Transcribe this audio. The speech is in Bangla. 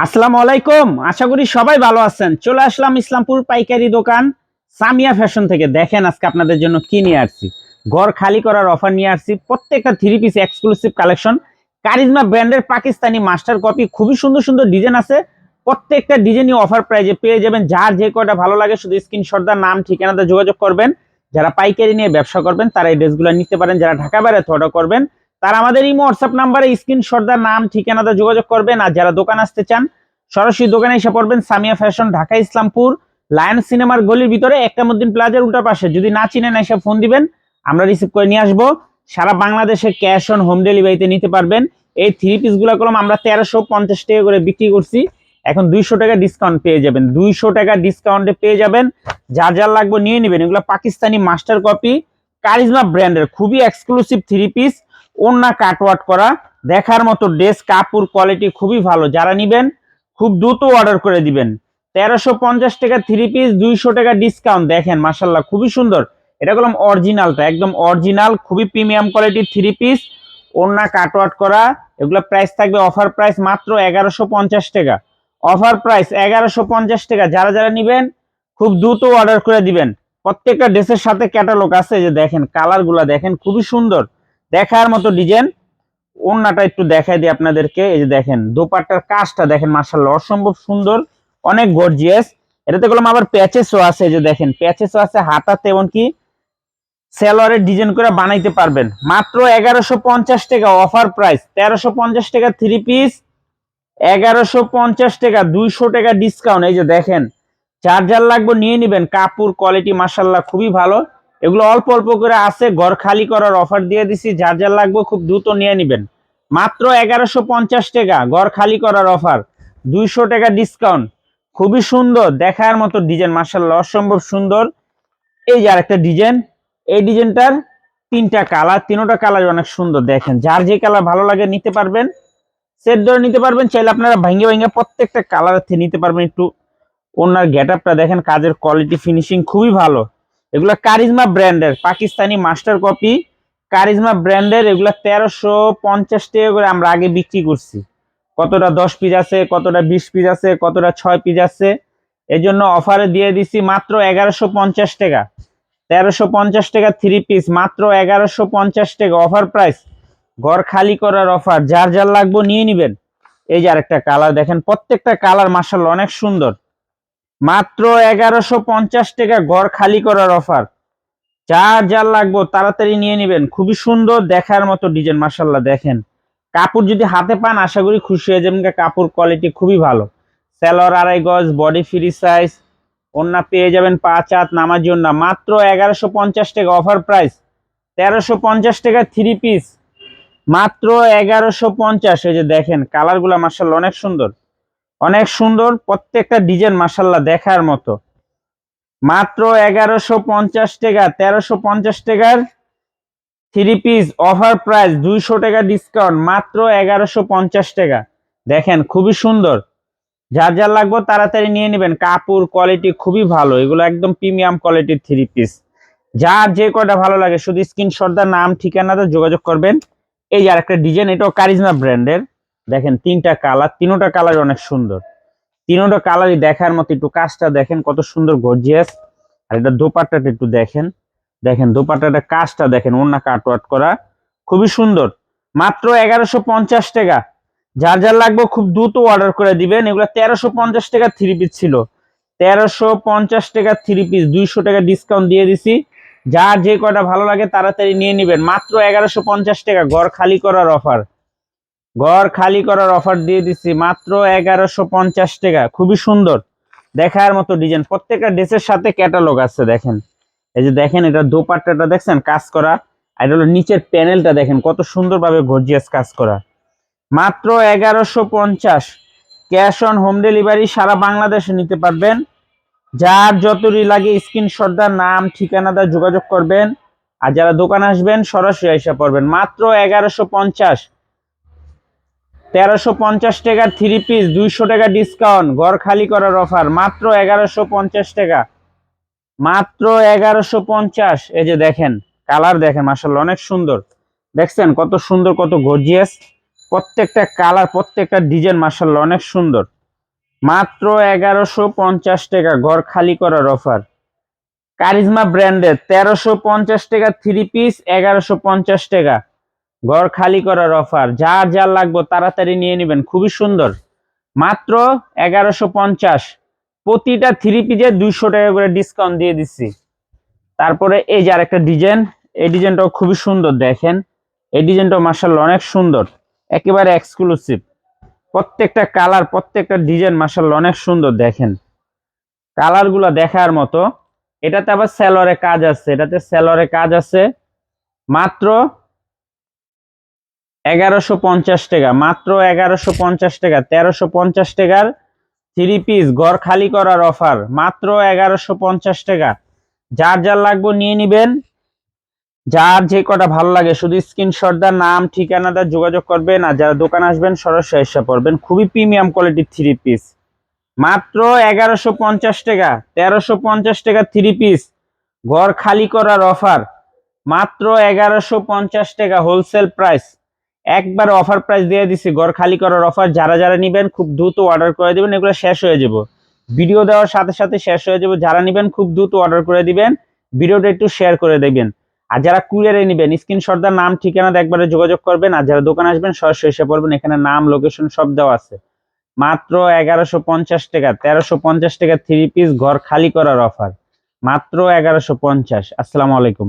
আসসালামু আলাইকুম। আশা করি সবাই ভালো আছেন। চলে আসলাম ইসলামপুর পাইকারি দোকান সামিয়া ফ্যাশন থেকে। দেখেন আজকে আপনাদের জন্য কি নিয়ে আসছি। ঘর খালি করার অফার নিয়ে আসছি। প্রত্যেকটা three piece exclusive collection Charizma ব্র্যান্ডের পাকিস্তানি মাস্টার কপি খুবই সুন্দর সুন্দর ডিজাইন আছে। প্রত্যেকটা ডিজাইনই অফার প্রাইজে পেয়ে যাবেন। যার যে কয়টা ভালো লাগে শুধু স্ক্রিনশটদার নাম, ঠিকানাতে যোগাযোগ করবেন। যারা পাইকারি নিয়ে ব্যবসা করবেন, তারা এই ড্রেসগুলো নিতে পারেন। যারা ঢাকা বাইরে অর্ডার করবেন তারা আমাদের এই হোয়াটসঅ্যাপ নাম্বারে স্ক্রিনশটদার নাম, ঠিকানাতে যোগাযোগ করবেন। আর যারা দোকান আসতে চান, সরাসরি দোকানে এসে পড়বেন সামিয়া ফ্যাশন ঢাকা, ইসলামপুর লায়ন সিনেমার গলির ভিতরে একটামুদ্দিন প্লাজার উল্টা পাশে। যদি না চিনেন, এসে ফোন দিবেন, আমরা রিসিভ করে নিয়ে আসব। সারা বাংলাদেশে ক্যাশ অন হোম ডেলিভারিতে নিতে পারবেন। এই থ্রি পিসগুলো কলম আমরা তেরোশো পঞ্চাশ টাকা করে বিক্রি করছি। এখন দুইশো টাকা ডিসকাউন্ট পেয়ে যাবেন। দুইশো টাকা ডিসকাউন্টে পেয়ে যাবেন। যার যার লাগবে নিয়ে নেবেন। এগুলো পাকিস্তানি মাস্টার কপি কারিজমা ব্র্যান্ডের খুবই এক্সক্লুসিভ থ্রি পিস ওন্না কাটওয়াট করা। দেখার মতো ড্রেস কাপড় কোয়ালিটি খুবই ভালো। যারা নিবেন, খুব দ্রুত অর্ডার করে দিবেন। তেরোশো পঞ্চাশ টাকা থ্রি পিস দুইশো টাকা ডিসকাউন্ট দেখেন মাসাল্লাহ খুবই সুন্দর। এটা করলাম অরিজিনালটা একদম অরিজিনাল খুবই প্রিমিয়াম কোয়ালিটির থ্রি পিস ওন্না কাটওয়াট করা। এগুলো প্রাইস থাকবে অফার প্রাইস মাত্র এগারোশো পঞ্চাশ টাকা। অফার প্রাইস এগারোশো পঞ্চাশ টাকা। যারা যারা নিবেন, খুব দ্রুত অর্ডার করে দিবেন। প্রত্যেকটা ড্রেসের সাথে ক্যাটালগ আছে যে দেখেন কালারগুলা দেখেন, খুবই সুন্দর। দেখার মতো ডিজাইন ওন্নাটা একটু দেখাই দিই আপনাদেরকে। এই যে দেখেন, দোপাট্টার কাজটা দেখেন মার্শাল্লাহ অসম্ভব সুন্দর, অনেক গর্জিয়াস এটাতে করলাম আবার প্যাচেসও আছে যে দেখেন প্যাচেসও আছে হাতাতে, এমনকি সেলোয়ারের ডিজাইন করে বানাইতে পারবেন। মাত্র এগারোশো পঞ্চাশ টাকা অফার প্রাইস তেরোশো পঞ্চাশ টাকা থ্রি পিস এগারোশো পঞ্চাশ টাকা, দুইশো টাকা ডিসকাউন্ট এই যে দেখেন চার্জার লাগবে নিয়ে নেবেন। কাপড় কোয়ালিটি মাসাল্লাহ খুবই ভালো। এগুলো অল্প অল্প করে আছে, ঘর খালি করার অফার দিয়ে দিছি, যার যার লাগবে খুব দ্রুত নিয়ে নেবেন। মাত্র এগারোশো পঞ্চাশ টাকা, ঘর খালি করার অফার দুইশো টাকা ডিসকাউন্ট খুবই সুন্দর, দেখার মতো ডিজাইন মাসাল্লাহ অসম্ভব সুন্দর। এই যে আরেকটা ডিজাইন এই ডিজাইনটার তিনটা কালার তিনোটা কালার অনেক সুন্দর, দেখেন, যার যে কালার ভালো লাগে নিতে পারবেন সেট ধরে নিতে পারবেন, চাইলে আপনারা ভাঙ্গে ভাঙ্গে প্রত্যেকটা কালার নিতে পারবেন একটু। ওনার গেট দেখেন, কাজের কোয়ালিটি ফিনিশিং খুবই ভালো। এগুলো কারিজমা ব্র্যান্ডের পাকিস্তানি মাস্টার কপি কারিজমা ব্র্যান্ডের এগুলো তেরোশো পঞ্চাশ টাকা করে আমরা আগে বিক্রি করছি। কতটা দশ পিস আছে, কতটা বিশ পিস আছে, কতটা ছয় পিস আছে এই জন্য অফারে দিয়ে দিছি মাত্র এগারোশো পঞ্চাশ টাকা। তেরোশো পঞ্চাশ টাকা থ্রি পিস মাত্র এগারোশো পঞ্চাশ টাকা অফার প্রাইস ঘর খালি করার অফার যার যার লাগবে নিয়ে নিবেন। এই যে আরেকটা কালার দেখেন প্রত্যেকটা কালার মার্শাল অনেক সুন্দর। মাত্র এগারোশো পঞ্চাশ টাকা ঘর খালি করার অফার যার যার লাগবো তাড়াতাড়ি নিয়ে নেবেন। খুবই সুন্দর দেখার মতো ডিজাইন মার্শাল্লাহ দেখেন। কাপড় যদি হাতে পান, আশা করি খুশি হয়ে যাবেন। কাপড় কোয়ালিটি খুবই ভালো। স্যালোর আড়াই গজ বডি ফ্রি সাইজ অন্য পেয়ে যাবেন পাঁচ হাত নামার জন্য। মাত্র এগারোশো পঞ্চাশ টাকা অফার প্রাইস তেরোশো পঞ্চাশ টাকা থ্রি পিস মাত্র এগারোশো পঞ্চাশ, এই যে দেখেন কালারগুলো মার্শাল্লাহ অনেক সুন্দর। অনেক সুন্দর প্রত্যেকটা ডিজাইন মার্শাল্লাহ দেখার মতো। মাত্র এগারোশো পঞ্চাশ টাকা, তেরোশো পঞ্চাশ টাকার থ্রি পিস অফার প্রাইস দুইশো টাকা ডিসকাউন্ট মাত্র এগারোশো পঞ্চাশ টাকা। দেখেন, খুবই সুন্দর। যার যার লাগবে তাড়াতাড়ি নিয়ে নেবেন। কাপড় কোয়ালিটি খুবই ভালো। এগুলো একদম প্রিমিয়াম কোয়ালিটির থ্রি পিস যার যে কয়টা ভালো লাগে, শুধু স্ক্রিনশটদার নাম, ঠিকানাতে যোগাযোগ করবেন। এই যে আরেকটা ডিজাইন এটাও কারিজমা ব্র্যান্ডের দেখেন তিনটা কালার, তিনোটা কালার অনেক সুন্দর। তিনোটা কালারই দেখার মতো একটু কাজটা দেখেন কত সুন্দর গর্জিয়াস। আর এটা দোপাট্টাটা একটু দেখেন। দেখেন দোপাট্টাটা কাজটা দেখেন ওনা কাটওয়াট করা। খুবই সুন্দর। মাত্র এগারোশো পঞ্চাশ টাকা। যার যার লাগবে খুব দ্রুত অর্ডার করে দিবেন। এগুলো তেরোশো পঞ্চাশ টাকা থ্রি পিস ছিল। তেরোশো পঞ্চাশ টাকা থ্রি পিস দুইশো টাকা ডিসকাউন্ট দিয়ে দিছি। যার যে কয়টা ভালো লাগে তাড়াতাড়ি নিয়ে নেবেন। মাত্র এগারোশো পঞ্চাশ টাকা, ঘর খালি করার অফার ঘর খালি করার অফার দিয়ে দিচ্ছি, মাত্র এগারোশো পঞ্চাশ টাকা। খুবই সুন্দর। দেখার মতো ডিজাইন প্রত্যেকটা ড্রেসের সাথে ক্যাটালগ আছে, দেখেন। এই যে দেখেন, এটা দোপাট্টাটা দেখছেন? কাজ করা। আর হলো নিচের প্যানেলটা দেখেন, কত সুন্দরভাবে গর্জিয়াস কাজ করা। মাত্র এগারোশো পঞ্চাশ। ক্যাশ অন হোম ডেলিভারি সারা বাংলাদেশে নিতে পারবেন। যার যতই লাগে স্ক্রিনশটদার নাম, ঠিকানা ঠিকানাদার যোগাযোগ করবেন। আর যারা দোকান আসবেন, সরাসরি এসে পড়বেন। মাত্র এগারোশো পঞ্চাশ। তেরোশো পঞ্চাশ টাকার থ্রি পিস দুইশো টাকা ডিসকাউন্ট ঘর খালি করার অফার মাত্র এগারোশো পঞ্চাশ টাকা। মাত্র এগারোশো পঞ্চাশ, এই যে দেখেন কালার দেখেন মাসাল অনেক সুন্দর। দেখছেন কত সুন্দর, কত গর্জিয়াস প্রত্যেকটা কালার প্রত্যেকটা ডিজাইন মাসাল অনেক সুন্দর। মাত্র এগারোশো পঞ্চাশ টাকা, ঘর খালি করার অফার কারিজমা ব্র্যান্ডের তেরোশো পঞ্চাশ টাকা থ্রি পিস এগারোশো পঞ্চাশ টাকা। ঘর খালি করার অফার যার যার লাগবে তাড়াতাড়ি নিয়ে নেবেন, খুবই সুন্দর। মাত্র এগারোশো পঞ্চাশ। প্রতিটা থ্রি পিসে দুইশো টাকা করে ডিসকাউন্ট দিয়ে দিচ্ছি। তারপরে এই যে আরেকটা ডিজাইন এই ডিজাইনটাও খুবই সুন্দর, দেখেন। এই ডিজাইনটাও মার্শাল্লাহ অনেক সুন্দর। একেবারে এক্সক্লুসিভ প্রত্যেকটা কালার প্রত্যেকটা ডিজাইন মার্শাল্লাহ অনেক সুন্দর, দেখেন। কালারগুলো দেখার মতো। এটাতে আবার স্যালোরে কাজ আছে, এটাতে স্যালোরে কাজ আছে। মাত্র এগারোশো পঞ্চাশ টাকা, মাত্র এগারোশো পঞ্চাশ টাকা, তেরোশো পঞ্চাশ টাকার থ্রি পিস ঘর খালি করার অফার মাত্র এগারোশো পঞ্চাশ টাকা। যার যার লাগবে নিয়ে নিবেন। যার যে কটা ভালো লাগে, শুধু স্ক্রিনশট দা নাম, ঠিকানা দা যোগাযোগ করবেন আর যারা দোকান আসবেন, সরাসরি এসে পড়বেন। খুবই প্রিমিয়াম কোয়ালিটির থ্রি পিস মাত্র এগারোশো পঞ্চাশ টাকা, তেরোশো পঞ্চাশ টাকা থ্রি পিস ঘর খালি করার অফার মাত্র এগারোশো পঞ্চাশ টাকা হোলসেল প্রাইস একবার অফার প্রাইস দিয়ে দিছি, ঘর খালি করার অফার যারা যারা নিবেন খুব দ্রুত অর্ডার করে দিবেন, এগুলো শেষ হয়ে যাব। ভিডিও দেওয়ার সাথে সাথে শেষ হয়ে যাবে, যারা নিবেন খুব দ্রুত অর্ডার করে দিবেন, ভিডিওটা একটু শেয়ার করে দেবেন। আর যারা কুরিয়ারে নিবেন স্ক্রিনশট দা নাম, ঠিকানা একবারে যোগাযোগ করবেন, আর যারা দোকান আসবেন, সরাসরি এসে পড়বেন, এখানে নাম লোকেশন সব দেওয়া আছে। মাত্র এগারোশো পঞ্চাশ টাকা, তেরোশো পঞ্চাশ টাকা থ্রি পিস ঘর খালি করার অফার মাত্র এগারোশো পঞ্চাশ, আসসালামু আলাইকুম।